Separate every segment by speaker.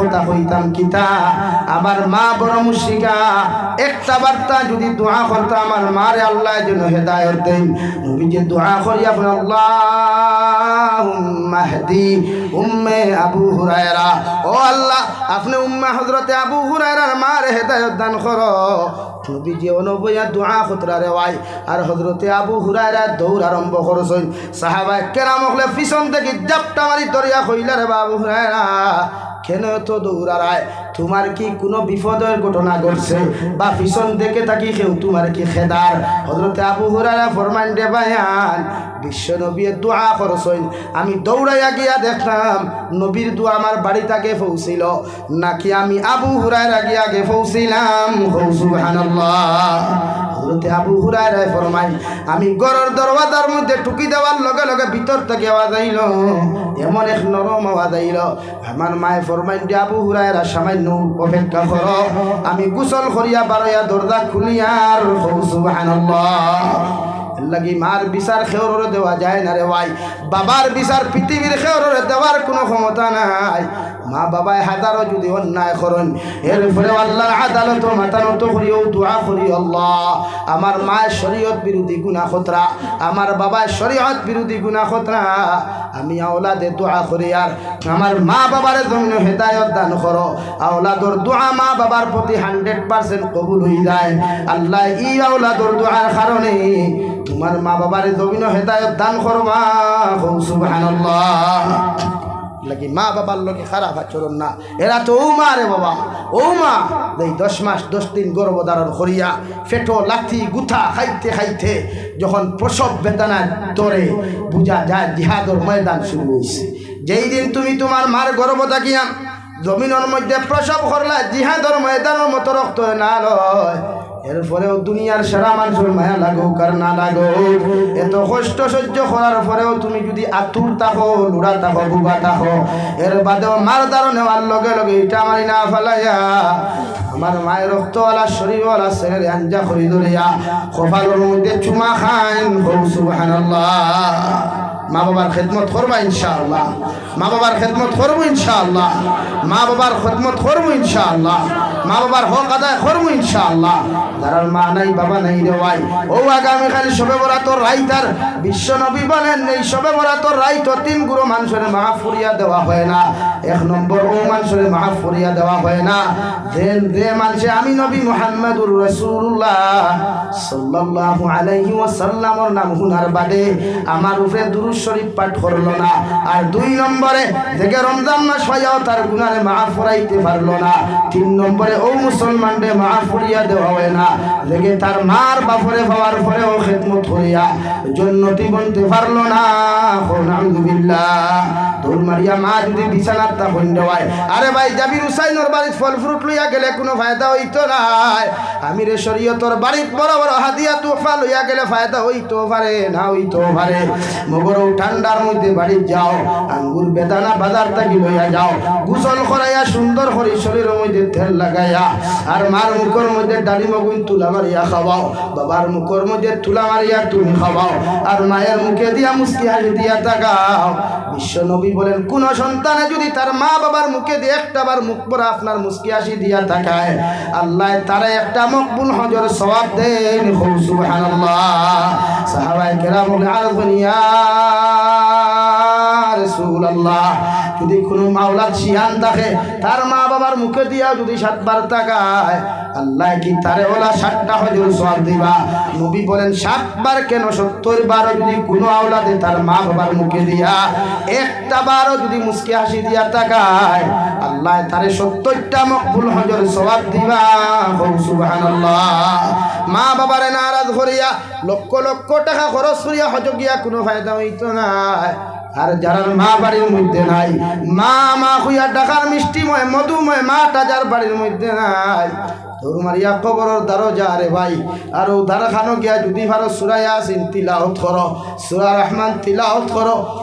Speaker 1: কথা কইতাম কিতা আমার মা বড় মুশিকা। একটা বার্তা যদি দোয়া করতো আমার মারে আল্লাহ যেন হেদায়ত দেন। নবী যে দোয়া করি আপনার আল্লাহ মাহদি উম্মে আবু হুরায়রা। ও আল্লাহ, আপনি উম্মে হজরতে আবু হুরায়রার মার হেদায়ত দান করো। নবী যে অনবয়া দোয়া খুতরা রেওয়াই আর হজরতে আবু হুরায়রা দৌড় আরম্ভ করছেন। সাহাবা কেরাম হলে পিছন থেকে জাপটা মারি দরিয়া কইলা রে বাবু হুরায়রা কেন তো দৌড়ায় তোমার কি কোনো বিপদের ঘটনা ঘটছে? বা পিছন দেখে থাকি কেউ তোমার কি খেদার হজরতে আবু হুরারা ফরমান দে বায়ান, বিশ্ব নবীর দোয়া করছেন আমি দৌড়াইয়া গিয়া দেখলাম নবীর দোয়া আমার বাড়ি তাকে পৌঁছিল নাকি আমি আবু হুরায়রা গিয়া গে পৌঁছিলাম সুবহানাল্লাহ। হজরতে আবু হুরায়রা ফরমাই আমি গরর দরওয়াজার মধ্যে টুকি দেওয়ার লগে লগে ভিতর থেকে আওয়াজ আইল। এমন এক নরম আওয়াজ আইল। আমার মায়ে ফরমাই দিয়ে আবু হুরায়রা, সামান্য অপেক্ষা কর। আমি গোসল করিয়া বারোয়া দরজা খুলিয়ার সুবহানাল্লাহ। লাগি মার বিচার খেওরে দেওয়া যায় না রে ভাই। বাবার বিচার পৃথিবীর খেওরে দেওয়ার কোনো ক্ষমতা নাই। মা বাবায় হাজারও যদি অন্যায় করেন এরপরে আল্লাহর আদালত মাথা নত করিও দোয়া করি আল্লাহ। আমার মায়ের শরীয়ত বিরোধী গুণা খতরা, আমার বাবার শরীয়ত বিরোধী গুণা খতরা। আমি আওলাদে দোয়া করি আর আমার মা বাবার জন্য হেদায়ত দান করো। আওলাদর দোয়া মা বাবার প্রতি হান্ড্রেড পার্সেন্ট কবুল হয়ে যায়। আল্লাহ ই আওলাদর দোয়ার কারণে তোমার মা বাবার জমিন হেদায়ত দান করবা। সুবহানাল্লাহ। লাগি মা বাবার লোকে খারাপ আচরণ না। এরা তো ও মা রে বাবা। ও মা এই দশ মাস, দশ দিন গর্ভধারণ করিয়া ফেটো, লাথি, গুথা খাইতে খাইতে যখন প্রসব বেদনা তোরে বুঝা যায় জিহাদর ময়দান শুরু হয়েছে যেই দিন তুমি তোমার মার গর্ভ থাকিয়া জমিনের মধ্যে প্রসব করলা, জিহাদর ময়দানের মতো রক্ত না লয়। এরপরেও দুনিয়ার সেরা মানুষের মায়া লাগো আর না লাগো এত কষ্ট সহ্য করার পরেও তুমি যদি আতুর থাকো, লুড়া থাকো বুবা থাকো, এর বাদেও মার দ্বারা নেওয়ার লগে লগে ইটা মারি না ফেলাইয়া। আমার মায়ের রক্তওয়ালা, শরীরওয়ালা, ছেলের আঞ্জা করি ধরিয়া, কপালের মধ্যে চুমা খান হৌ, সুবহানাল্লাহ। মা বাবার খেদমত করবা ইনশাআল্লাহ। মা বাবার খেদমত করব ইনশাআল্লাহ। মা বাবার খেদমত করব ইনশাআল্লাহ। মা বাবার হক আদায় করব ইনশাআল্লাহ। যারা মা নাই, বাবা নাই রে ভাই। ও আগামী খালি সবে বরা তোর রাই তার। বিশ্ব নবী বলেন, এই সবে বরা তোর রাই তো তিন গুরু মানুষের মাহা ফুরিয়া দেওয়া হয় না। এক নম্বর ও মানুষের মাহা ফুরিয়া দেওয়া হয় না। যে যে মানুষে, আমি নবী মুহাম্মদুর রাসূলুল্লাহ সাল্লাল্লাহু আলাইহি ওয়াসাল্লামর নাম হুনার বাদে আমার উপরে দুরূদ শরীফ পাঠ করল না। আর দুই নম্বরে থেকে রমজান মাস হইয়াও তার গুনারে মাফ ফুরাইতে পারল না। তিন নম্বরে ও মুসলমানরে মাফ করিয়া দেওয়া হয় না। লেগে তার মার বাপরে পাওয়ার পরেও খেদমত করিয়া, জন্নতি বনতে পারল না আলহামদুলিল্লাহ জাবির হুসাইনর বাড়ির ফল ফ্রুট লইয়া গেলে কোনো ফায়দা হইতো নাই আমি রে শরীয়তর বাড়ির বড় বড় হাতিয়া গেলে ফায়দা হইতো পারে না হইতো পারে। মগরও ঠান্ডার মধ্যে বাড়ি যাও, আঙ্গুর বেদানা বাজার থাকি লইয়া যাও। গোসল করাইয়া, সুন্দর করে শরীরের মধ্যে তেল লাগাইয়া, আর মার মুখের মধ্যে ডালি মগুন তুলা মারিয়া খাওয়াও। বাবার মুখের মধ্যে তুলা মারিয়া তুমি খাওয়াও। আর মায়ের মুখে দিয়া মুস্কি হাসি দিয়া তাকাও। বিশ্ব নবী বলেন, কোন সন্তানে যদি তার মা বাবার মুখে দিয়ে একটা বার মুখ পরে আপনার মুসকি আসি দিয়া থাকায় আল্লাহ তারা একটা মকবুল হজর সবাব দেন। সাহাবাই কেরাম আল্লাহ যদি কোনো মাওলাদ শিয়ান থাকে, তার মা বাবার মুখে দিয়া যদি সাতবার তাকায়, আল্লাহ কি তারে ওলা ষাটটা হজর সব দিবা? নবী বলেন, সাতবার কেন? সত্তর বারো যদি কোনো আওলাদে তার মা বাবার মুখে দিয়া একটা বারো যদি মুসকে হাসি দিয়া তাকায়, আল্লাহ তারে সত্তরটা মকবুল হজর সবাব দিবা। সুবহানাল্লাহ। মা বাবারে নারাজ করিয়া লক্ষ লক্ষ টাকা খরচ করিয়া হজ গিয়া কোনো ফায়দা হইতো না। আর যারা মা বাড়ির মধ্যে নাই, মা মা খুইয়া ডাকার মিষ্টিময় মধুময় মাটা যার বাড়ির মধ্যে নাই। তোর যা রে ভাই খানো গিয়া যদি ভারো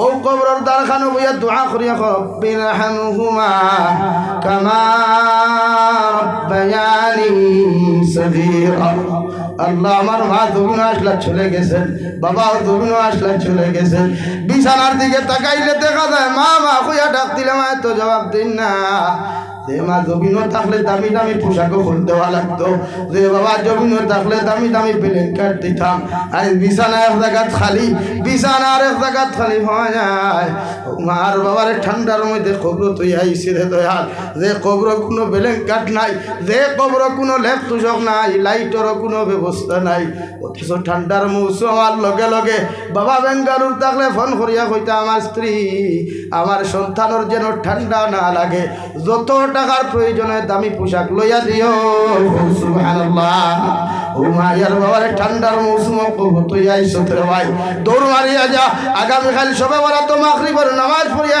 Speaker 1: ও বইয়া করিয়া আল্লাহ আমার মা দুগুণ আসলা চলে গেছেন বাবাও দুগুণ আসলা চলে গেছেন। বিছানার দিকে তাকাইলে দেখা যায় মা মা খুঁয়া ডাক দিলে মা তো জবাব দিন না। থাকলে লাগতো। যে বাবা থাকলে খালি বিছানা বাবার ঠান্ডার মধ্যে খবর তুই আইসি রে দয়াল। যে কবর কোনো বেলেন কাঠ নাই, যে কবর কোনো লেপ তুষক নাই, লাইটেরও কোনো ব্যবস্থা নাই। অথচ ঠান্ডার মৌসুম আর লগে লগে বাবা বেঙ্গালুর থাকলে ফোন করিয়া কইতা, আমার স্ত্রী, আমার সন্তানের যেন ঠান্ডা না লাগে, যত টাকার প্রয়োজনে দামি পোশাক লইয়া দিও। ঠান্ডার মৌসুম ভাই। মারিয়া যা। সবে তো নামাজ পড়িয়া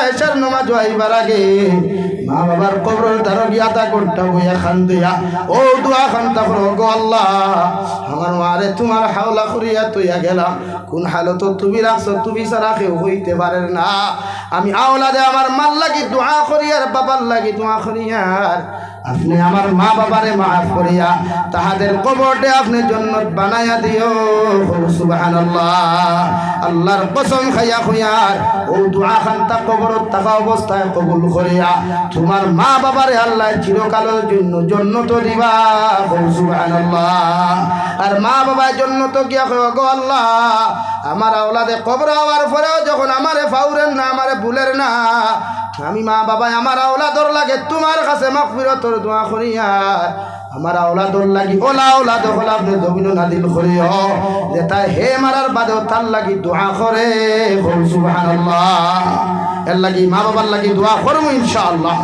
Speaker 1: মা বাবার গিয়া তা তোমার হাওলা করিয়া তুইয়া গেলাম। কোন হালত তুমি রাখছো, তুমি সারা কেউ হইতে পারে না। আমি আওলাদে আমার মাল লাগি দোয়া করিয়ার বাবার লাগি দোয়া করিয়ার আপনি আমার মা বাবারে মাফ করিয়া তাহাদের কবরটে আপনি জন্নত বানাইয়া দিও। সুবহানাল্লাহ। আল্লাহর কসম খাইয়া খুইয়ার ও দোয়া খান তা কবরত থাকা অবস্থায় কবুল করিয়া তোমার মা বাবারে আল্লাহ চিরকালের জন্য জন্নত দিবা। সুবহানাল্লাহ। আর মা বাবার জন্য তো গিয়া কয় গো আল্লাহ? আমার আওলাদে কবর হওয়ার পরেও যখন আমারে আমারে ভুলের না। আমি মা বাবা আমার আওলাদর লাগে, তোমার কাছে মাগফিরতর দোয়া করিয়া আমার আওলাদর লাগি, ওলা ওলা দখল আপনি দবিন নাদিল করিও। যে তাই হে মারার বাদেও তার লাগি দোয়া করে। এর লাগি মা বাবার লাগি দোয়া করব ইনশাআল্লাহ।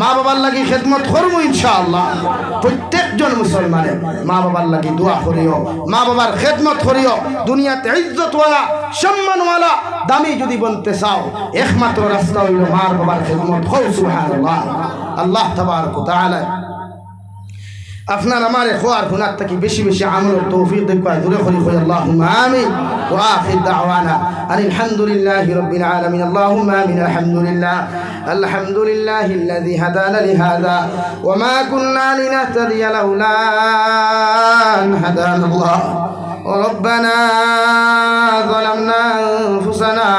Speaker 1: মা বাবার লাগি খেদমত করব ইনশাআল্লাহ। প্রত্যেকজন মুসলমানের মা বাবার লাগি দোয়া করিও, মা বাবার খেদমত করিও। দুনিয়াতে ইজ্জতওয়ালা সম্মানওয়ালা দামি যদি বলতে চাও, একমাত্র রাস্তা হইল মার বাবার খেদমত। হও সুবহানাল্লাহ। আল্লাহ তাবারক ওয়া তাআলা আপনার আমার খোয়ার গুণার থেকে বেশি বেশি আমল তৌফিক দেখবা দূরে করি কই আল্লাহ আমিন ওয়া আখির দাওয়ানা আলহামদুলিল্লাহি রাব্বিল আলামিন আল্লাহুম্মা আমিন আলহামদুলিল্লাহ الحمد لله الذي هدانا لهذا وما كنا لنهتدي لولا أن هدانا الله ربنا ظلمنا أنفسنا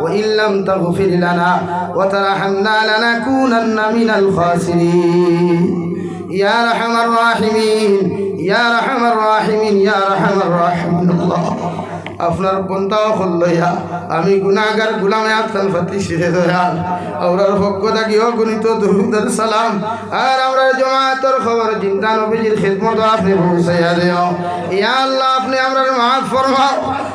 Speaker 1: وإن لم تغفر لنا وترحمنا لنكونن من الخاسرين ইয়া রহমান রাহিমিন, ইয়া রহমান রাহিমিন, ইয়া রহমান। রাহিমিন আপনার বন্ধাও হল্লইয়া আমি গুণাগার গুলামে আত্মান ফাতি শিখে দয়াল আমরার পক্ষ থাকি গুণিত দুরুদার সালাম। আর আমরা জমাতর খবর চিন্তা নবীজির খেদমত আপনি পৌঁছাইয়া দেও। ইয়া আল্লাহ, আপনি আমরার মাফ ফরমাও।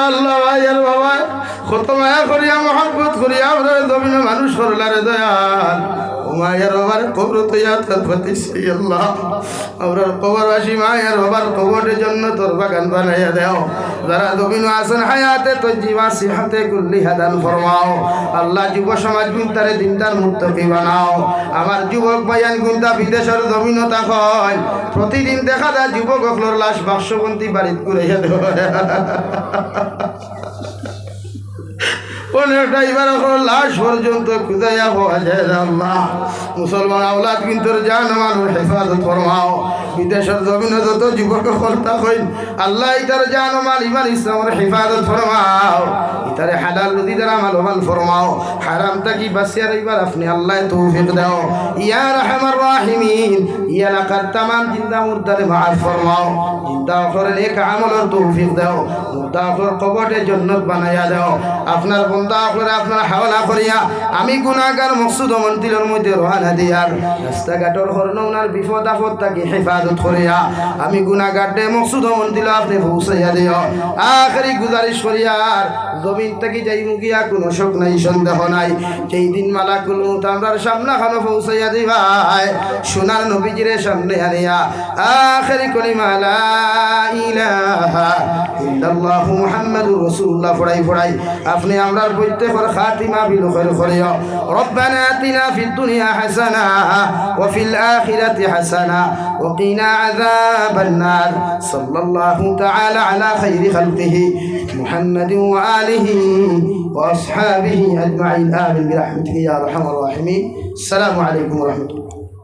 Speaker 1: আল্লাহ করিয়া মহব্বত করিয়া আমরা মানুষ করলারে দয়াল। মায়ের বাবার কবর আল্লাহ। আমরা কবরবাসী মায়ের বাবার কবরের জন্য তোর বাগান বানাইয়া দেও। যারা দবিন আসেন হায়াতে তো জীবা সিহাতে কুল্লি হাদান ফরমাও। আল্লাহ যুব সমাজ গুন্তারে দিনটার মুক্তকি বানাও। আমার যুবক ভাইয়ান গুন্তা বিদেশের জমিন তখন প্রতিদিন দেখা যায় যুবক লাশ বাক্সবন্তি বাড়িত ঘুরাইয়া দেওয়া লাশ পর্যন্ত আল্লাহ। মুসলমান আওলাদ কিন্তু জান হেফাজত ফরমাও। বিদেশের জমিনে যত যুবক আল্লাহ ইতার জান মাল ইমান, ইসলামের হেফাজত ফরমাও। ইতারে হালাল রুদি দ্বারা মাল মাল ফরমাও। হারাম তাকি বাসিয়া রইবার আপনি আল্লাহ তৌফিক দাও। ইয়া রাহমার রাহিমিন, ইয়া লাকার তামাম জিন্দা মুর্দারে মাফ ফরমাও। জিন্দা করে নেক আমলের তৌফিক দাও। কবরে জান্নাত বানায়া দাও। আপনার হাওলা করিয়া, আমি গুনাহগার মকসুদ মন্দিরের মধ্যে রওনা দিয়ার রাস্তাঘাটর হরনৌনার বিপদ আপদ তাকে হেফাজত করিয়া, আমি গুনাহগারটে মকসুদ মন্দির আপনি পৌঁছাইয়া দিও। আখরি গুজারিশ করিয়ার জমিন থেকে যাই মুগিয়া কোনো শোক নাই, সন্দেহ দিন মালা কুলু আমরার সামনা খানো পৌঁছাইয়া দিবাই সোনার নবীজিরে সামনে আনিয়া, আখরি কলিমা লা ইলাহা ইল্লাল্লাহু মুহাম্মাদুর রাসূলুল্লাহ ফড়াই ফড়াই আপনি আমরার প্রত্যেকের খাতিমা বিল খৈর করিও ربنا آتنا في الدنيا حسنة وفي الآخرة حسنة وقنا عذاب النار صلى الله تعالى على خير خلقه محمد وآله وأصحابه أجمعين آمين برحمتك يا أرحم الراحمين السلام عليكم ورحمة الله